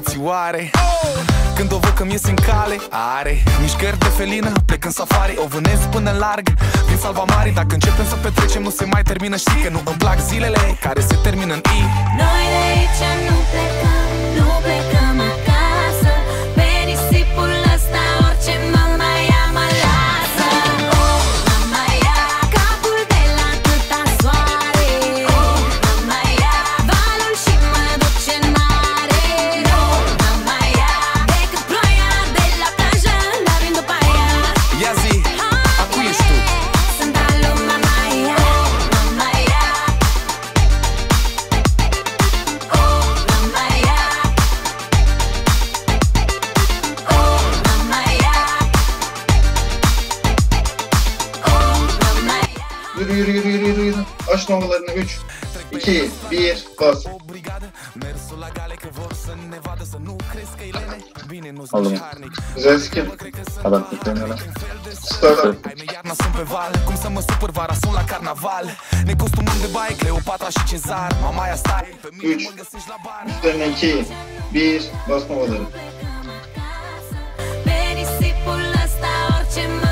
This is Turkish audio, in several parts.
frățioare Când o văd că mi-ies în cale Are mișcări de felină Plec în safari, o vânez până în larg Din salva mari, dacă începem să petrecem Nu se mai termină, știi că nu îmi plac zilele Care se termină în I. Noi de aici nu plecăm, nu plecăm că e lene Bine, nu-ți Aldım. harnic Güzel skin. Adam beklemiyorlar. Start up. Ai mei iarna sunt pe val Cum să mă supăr vara sunt la carnaval Ne costumăm de baie Cleopatra și Cezar Mama ia stai Pe mine Üç. mă găsești la bar Üstlerine 2, 1, bas novaları. Pe nisipul ăsta orice mă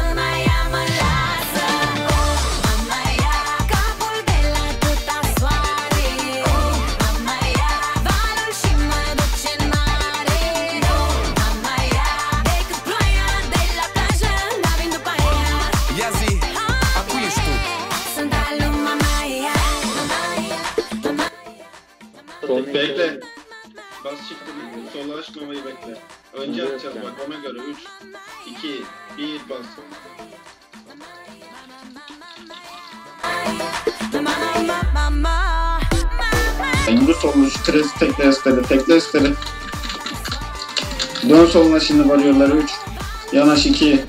Bekle. Bas çıktı. Sola aç novayı bekle. Önce açacağız bak ona göre 3, 2, 1, bas. Yürü soluna şu tresi tekle esteri, tekle esteri. Dön soluna şimdi varıyorlar 3. Yanaş 2,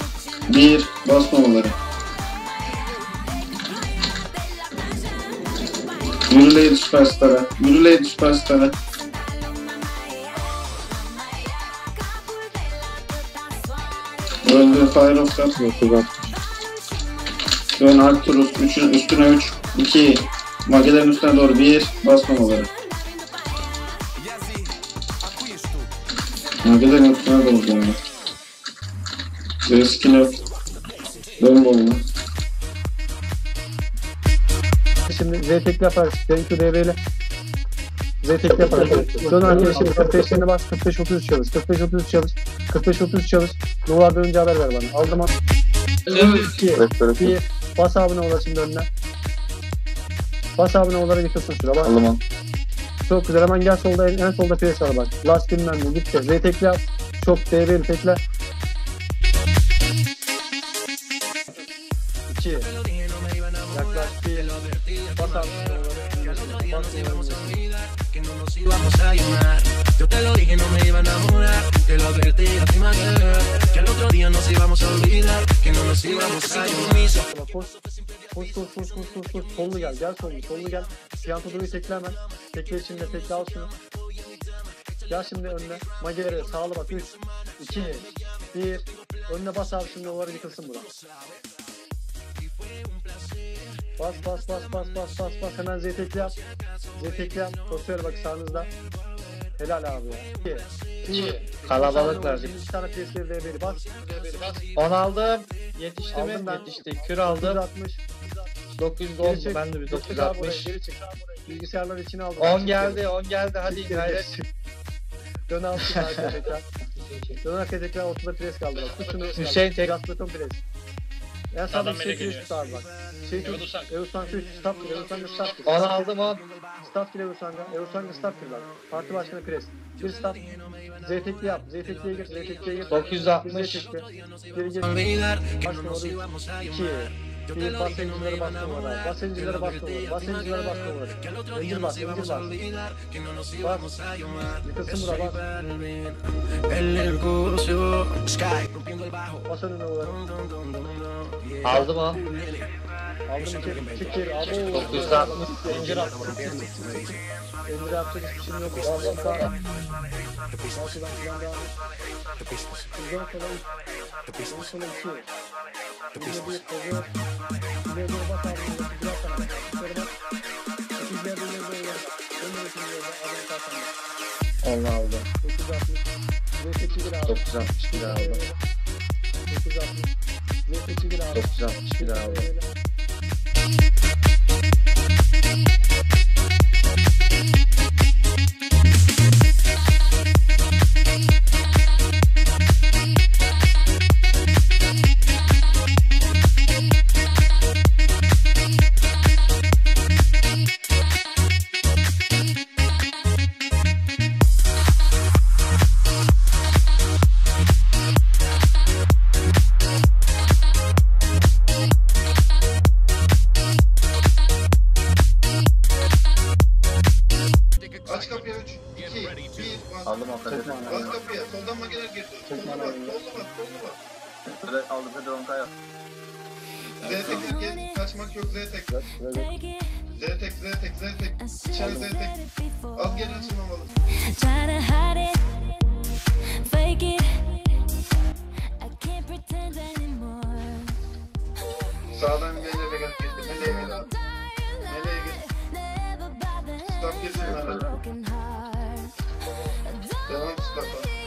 1, bas novaları. Yürü Lady Superstar'a, yürü Lady Superstar'a. Öldü Fire of God. Dön Arcturus, üçün, üstüne 3, 2, Magelerin üstüne doğru 1, bas novaları. Ia zi, acu ești tu Magelerin üstüne doğru dön. Reskin yok. Dön boluna. Şimdi Z tekli yaparız. Benimki DB ile Z tekli yaparız. Dön arkaya şimdi 45'lerini bas. 45-33 çalış. 45-33 çalış. 45-33 çalış. Novadan önce haber ver bana. Aldım at. 2, 1. Bas abone ol şimdi önüne. Bas abone olara yıkılsın şura. Bak. Aldım al. Çok güzel. Hemen gel solda en, en solda piyasa var bak. Last bilmem ne. Gitti. Z tekli yap. Çok DB'li tekle. 2 Yaklaş. 1 Que al otro. Koş. Koş koş koş koş koş. Sollu gel. Gel sollu. Sollu gel. Siyah tutuyu tekle hemen. Tekle içinde tekle al şunu. Gel şimdi önüne. Magelere sağlı bak. 3, 2, 1. Önüne bas abi şimdi oları yıkılsın bura. Bas bas bas bas bas bas bas. Hemen zetekli yap. Zetekli yap. Sosyal bak sağınızda. Helal abi ya. 2, 2 Kalabalıklar. Şimdi 2 tane geri DB'li bas. 10 aldım. Yetişti Aldım mi? ben. Yetişti. Kür aldım. 960. 910 Geri çek. ben de bir Geri çek abi buraya, 960. Geri çek. Bilgisayarları içine aldım. 10 geldi 10 geldi hadi gayret. Dön altı arkaya tekrar. Dön arkaya tekrar ortada pres kaldı şunu. Hüseyin tek- Gaz beton pres. En sağda bir şey tut abi bak. Şey tut. Evusang 3. Stop. Evusang'ı stop. 10 aldım 10. Stop gir Evusang'a. Evusang'ı stop gir bak. Parti başkanı pres. Bir stop. Zeytekli yap. Zeytekliye gir. Zeytekliye gir. 960. Zeytekli. Geri gir. Olvidar que no Başla nos orada. íbamos a 2. Yo te lo bas dije, no me iba a enamorar. Bas Te lo zincirleri bastım advertí orada. a Bas ti zincirleri bastım que al otro Zincir día bas. nos íbamos Zincir a bas. olvidar, que no nos íbamos a llamar. Yıkılsın Ese bura bas. Balvin, El Mercurio, Sky, rompiendo el bajo. Bas önüne. Aldım 10. Aldım iki. Geri. Abo. 960. Zincir attım. Emre yapacak hiçbir şeyim yok. Biraz sana. Bas. Sekiz yerde ileri doğru gel. Ön yönetim yerde. Adam kalsana. 10 aldım. 960. V8 gir abi. 961 aldım. 960. V8 gir abi. 961 aldım. Yok Z tek. Z tek, Z tek, Z tek. İçeri Z tek. Az geri açılmamalı. Try to hide it, fake it. I can't pretend anymore. Sağdan meleğe gel, girdi. Meleğe gel abi. Meleğe gel. Stop girsin a meleğe. broken heart. Devam. Durma.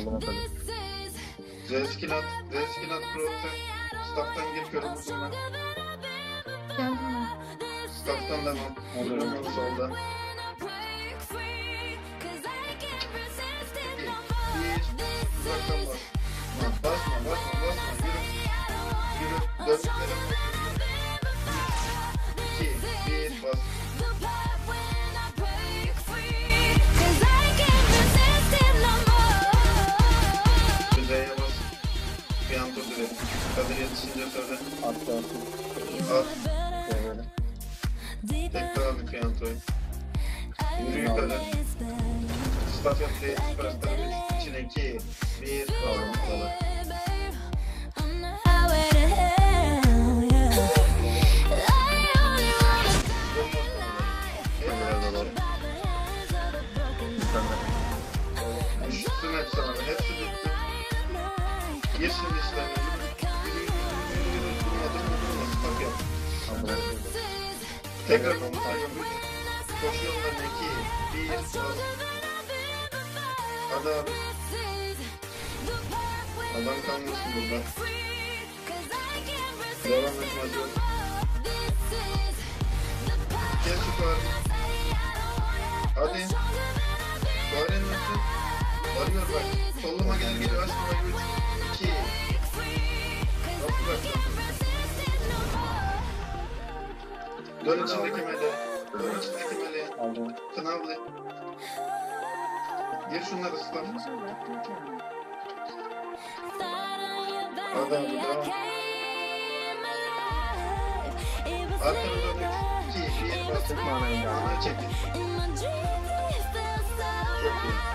Now that I've become who I really am. Müzik olmuyor. Aldım o kadar. This is Z skill at, Z skill at prote. Staff'tan gir körü vurdum ben. Staff'tan devam. Vuruyorum solda. uzaktan bas. Bas, Basma, basma, basma. Yürü. Yürü. Döndüklerine bakıyorum. To hell, yeah. I only wanna Durma sonra. Hep Biraz da aynı var. şey. Bir tane. Düşsün hep sana. Hepsi bitti. Gir şimdi Tekrar komutanım. Koşuyorum ben iki, bir, abi. Adam kalmasın burada. Devam et hadi. Kes şu parti. Hadi. Bağırın nasıl? Varıyor bak. Solluma gel geliyor. Aç numarayı. Üç, iki. Nasıl bak? Dön içindeki meleğe. Dön içindeki meleğe. Aldım. Kınavlı. Gir şunları ıslat. Hadi abi devam. Arkana dön. İki, bir, bas. Çekme anayı ya. Ana çekin. Çok iyi.